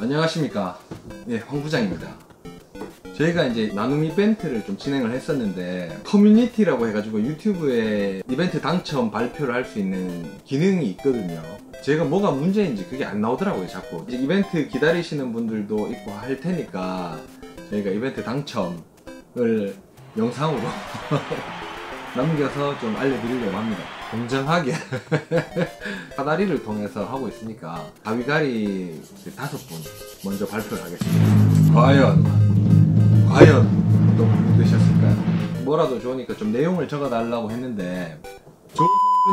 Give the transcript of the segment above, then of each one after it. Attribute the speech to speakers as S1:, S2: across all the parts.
S1: 안녕하십니까. 예, 황 부장입니다. 저희가 이제 나눔 이벤트를 좀 진행을 했었는데 커뮤니티라고 해가지고 유튜브에 이벤트 당첨 발표를 할 수 있는 기능이 있거든요. 제가 뭐가 문제인지 그게 안 나오더라고요, 자꾸. 이제 이벤트 기다리시는 분들도 있고 할 테니까 저희가 이벤트 당첨을 영상으로 남겨서 좀 알려드리려고 합니다. 공정하게 사다리를 통해서 하고 있으니까 가위가리 그 다섯 분 먼저 발표를 하겠습니다. 과연 과연 분이 되셨을까요? 뭐라도 좋으니까 좀 내용을 적어달라고 했는데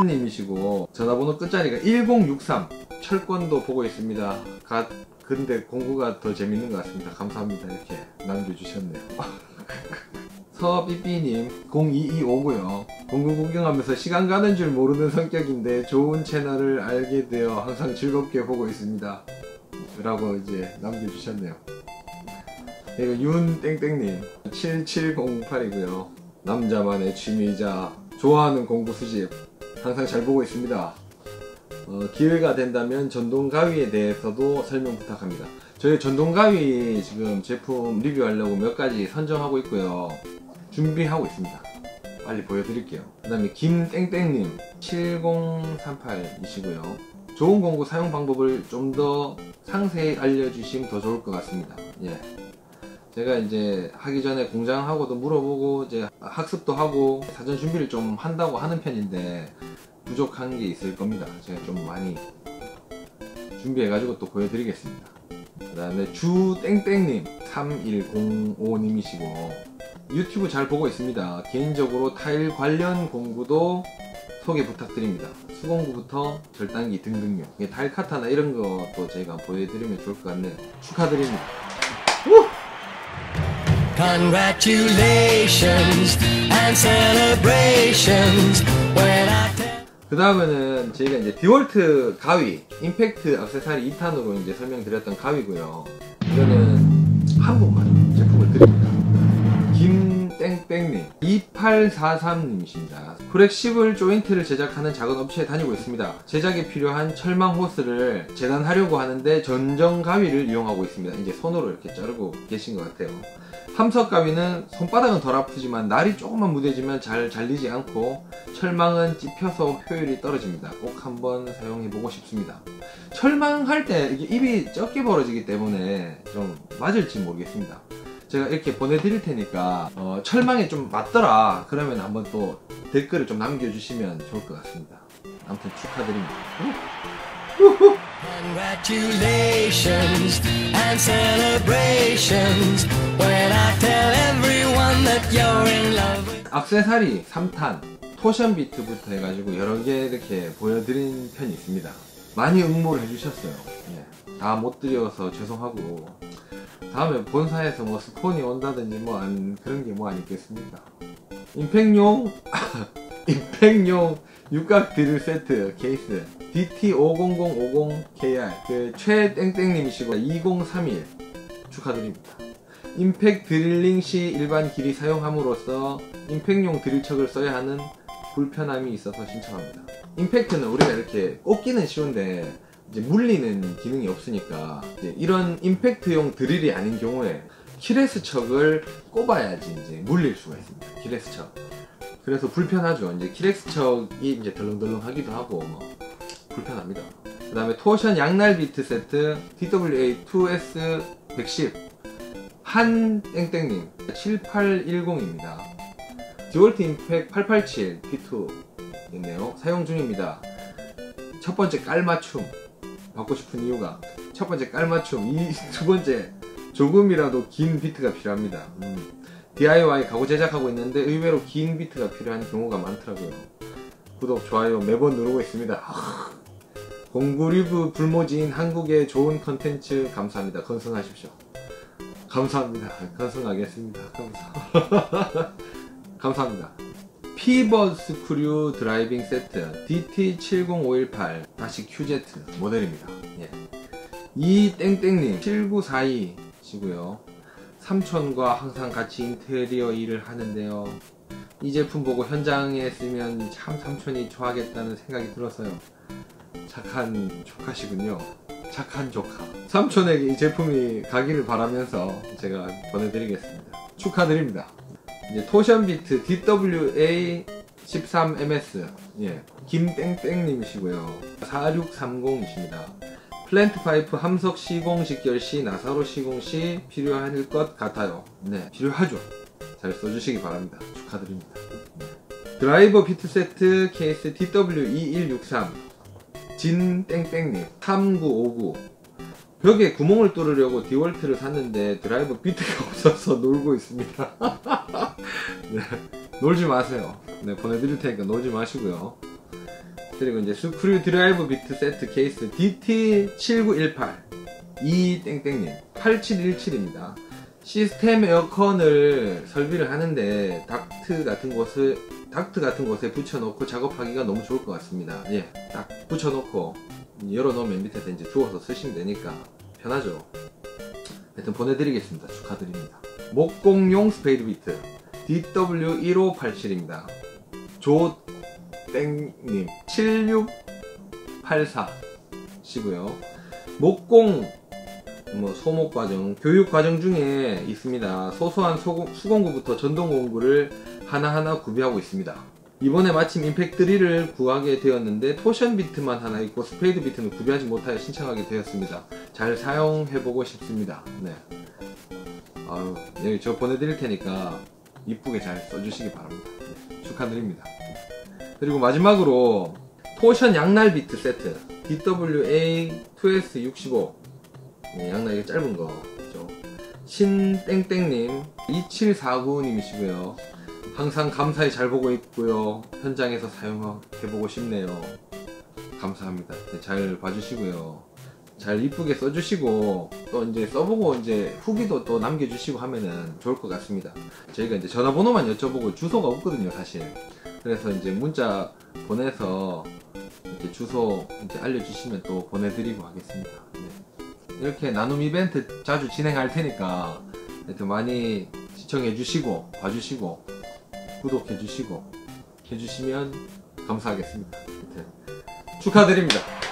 S1: 조님이시고 전화번호 끝자리가 1063 철권도 보고 있습니다. 가, 근데 공부가 더 재밌는 것 같습니다. 감사합니다. 이렇게 남겨주셨네요. 서삐삐님 0225고요. 공부 구경하면서 시간 가는 줄 모르는 성격인데 좋은 채널을 알게 되어 항상 즐겁게 보고 있습니다. 라고 이제 남겨주셨네요. 그리고 윤땡땡님 7708이고요. 남자만의 취미이자 좋아하는 공부 수집 항상 잘 보고 있습니다. 어, 기회가 된다면 전동 가위에 대해서도 설명 부탁합니다. 저희 전동 가위 지금 제품 리뷰하려고 몇 가지 선정하고 있고요. 준비하고 있습니다. 빨리 보여드릴게요. 그 다음에 김땡땡님 7038이시고요. 좋은 공구 사용 방법을 좀 더 상세히 알려주시면 더 좋을 것 같습니다. 예. 제가 이제 하기 전에 공장하고도 물어보고 이제 학습도 하고 사전 준비를 좀 한다고 하는 편인데 부족한 게 있을 겁니다. 제가 좀 많이 준비해 가지고 또 보여드리겠습니다. 그 다음에 주땡땡님 3105님이시고 유튜브 잘 보고 있습니다. 개인적으로 타일 관련 공구도 소개 부탁드립니다. 수공구부터 절단기 등등요. 타일 카타나 이런 것도 제가 보여드리면 좋을 것 같네요. 축하드립니다.
S2: Congratulations and celebrations when I tell
S1: 그 다음에는 저희가 이제 디월트 가위, 임팩트 액세서리 2탄으로 이제 설명드렸던 가위고요. 이거는 한 분만 제품을 드립니다. 김땡땡님, 2843님이십니다. 프렉시블 조인트를 제작하는 작은 업체에 다니고 있습니다. 제작에 필요한 철망 호스를 재단하려고 하는데 전정 가위를 이용하고 있습니다. 이제 손으로 이렇게 자르고 계신 것 같아요. 함석 가위는 손바닥은 덜 아프지만 날이 조금만 무뎌지면 잘 잘리지 않고 철망은 찝혀서 효율이 떨어집니다. 꼭 한번 사용해 보고 싶습니다. 철망할 때 이게 입이 적게 벌어지기 때문에 좀 맞을지 모르겠습니다. 제가 이렇게 보내드릴 테니까 어, 철망에 좀 맞더라 그러면 한번 또 댓글을 좀 남겨주시면 좋을 것 같습니다. 아무튼 축하드립니다.
S2: Congratulations and celebrations when I tell everyone that you're in love with
S1: 악세사리 3탄 토션 비트부터 해가지고 여러 개 이렇게 보여드린 편이 있습니다. 많이 응모를 해주셨어요. 예. 다 못 드려서 죄송하고 다음에 본사에서 뭐 스폰이 온다든지 뭐 안, 그런 게 뭐 아니겠습니까? 임팩용 임팩용 육각 드릴 세트 케이스 DT50050KR 그 최땡땡님이시고 2031 축하드립니다. 임팩 드릴링 시 일반 길이 사용함으로써 임팩용 드릴척을 써야 하는 불편함이 있어서 신청합니다. 임팩트는 우리가 이렇게 꽂기는 쉬운데 이제 물리는 기능이 없으니까 이런 임팩트용 드릴이 아닌 경우에 키레스 척을 꼽아야지 이제 물릴 수가 있습니다. 키레스 척. 그래서 불편하죠. 이제 키레스 척이 이제 덜렁덜렁 하기도 하고 뭐 불편합니다. 그 다음에 토션 양날 비트 세트 DWA2S 110 한 땡땡님 7810입니다. 디월트 임팩 887 P2 있네요. 사용 중입니다. 첫 번째 깔맞춤 받고 싶은 이유가 첫 번째 깔맞춤 이 두 번째 조금이라도 긴 비트가 필요합니다. 음. DIY 가구 제작하고 있는데 의외로 긴 비트가 필요한 경우가 많더라고요. 구독, 좋아요 매번 누르고 있습니다. 아, 공구 리뷰 불모지인 한국의 좋은 컨텐츠 감사합니다. 건승하십시오. 감사합니다. 건승하겠습니다. 감사. 감사합니다. 피벗 스크류 드라이빙 세트 DT70518 다시 QZ 모델입니다. 예. 이 땡땡님 7942 시고요. 삼촌과 항상 같이 인테리어 일을 하는데요. 이 제품 보고 현장에 쓰면 참 삼촌이 좋아하겠다는 생각이 들어서요. 착한 조카시군요. 착한 조카. 삼촌에게 이 제품이 가기를 바라면서 제가 보내드리겠습니다. 축하드립니다. 이제 토션 비트 DWA 13MS 예 김땡땡님이시고요. 4630이십니다. 플랜트 파이프 함석 시공 직결 시 나사로 시공 시 필요할 것 같아요. 네 필요하죠. 잘 써주시기 바랍니다. 축하드립니다. 네. 드라이버 비트 세트 케이스 DW2163 진땡땡님 3959 벽에 구멍을 뚫으려고 디월트를 샀는데 드라이버 비트가 없어서 놀고 있습니다 네. 놀지 마세요. 네, 보내드릴 테니까 놀지 마시고요. 그리고 이제 스크류 드라이브 비트 세트 케이스 DT7918 이땡땡님 8717입니다. 시스템 에어컨을 설비를 하는데 닥트 같은 곳을 닥트 같은 곳에 붙여놓고 작업하기가 너무 좋을 것 같습니다. 예, 딱 붙여놓고 열어놓으면 밑에서 이제 주워서 쓰시면 되니까 편하죠. 하여튼 보내드리겠습니다. 축하드립니다. 목공용 스페이드 비트 DW1587입니다. 조땡님 7684 시고요. 목공 뭐 소목 과정, 교육 과정 중에 있습니다. 소소한 수공구부터 전동 공구를 하나하나 구비하고 있습니다. 이번에 마침 임팩트 3를 구하게 되었는데 토션 비트만 하나 있고 스페이드 비트는 구비하지 못하여 신청하게 되었습니다. 잘 사용해보고 싶습니다. 네. 아유, 여기 저 보내드릴 테니까 이쁘게 잘 써주시기 바랍니다. 네, 축하드립니다. 그리고 마지막으로 토션 양날 비트 세트 DWA 2S65 네, 양날 이게 짧은 거죠. 신땡땡님 2749님이시고요. 항상 감사히 잘 보고 있고요. 현장에서 사용해보고 싶네요. 감사합니다. 네, 잘 봐주시고요. 잘 이쁘게 써주시고 또 이제 써보고 이제 후기도 또 남겨주시고 하면은 좋을 것 같습니다. 저희가 이제 전화번호만 여쭤보고 주소가 없거든요, 사실. 그래서 이제 문자 보내서 이제 주소 이제 알려주시면 또 보내드리고 하겠습니다. 네. 이렇게 나눔 이벤트 자주 진행할 테니까 많이 시청해 주시고 봐주시고 구독해 주시고 해주시면 감사하겠습니다. 축하드립니다.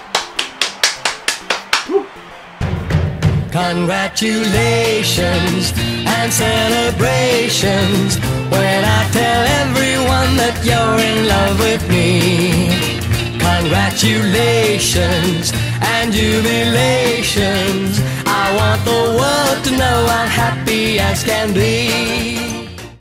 S2: Congratulations and celebrations when I tell everyone that you're in love with me. Congratulations and jubilations. I want the world to know I'm happy as can be.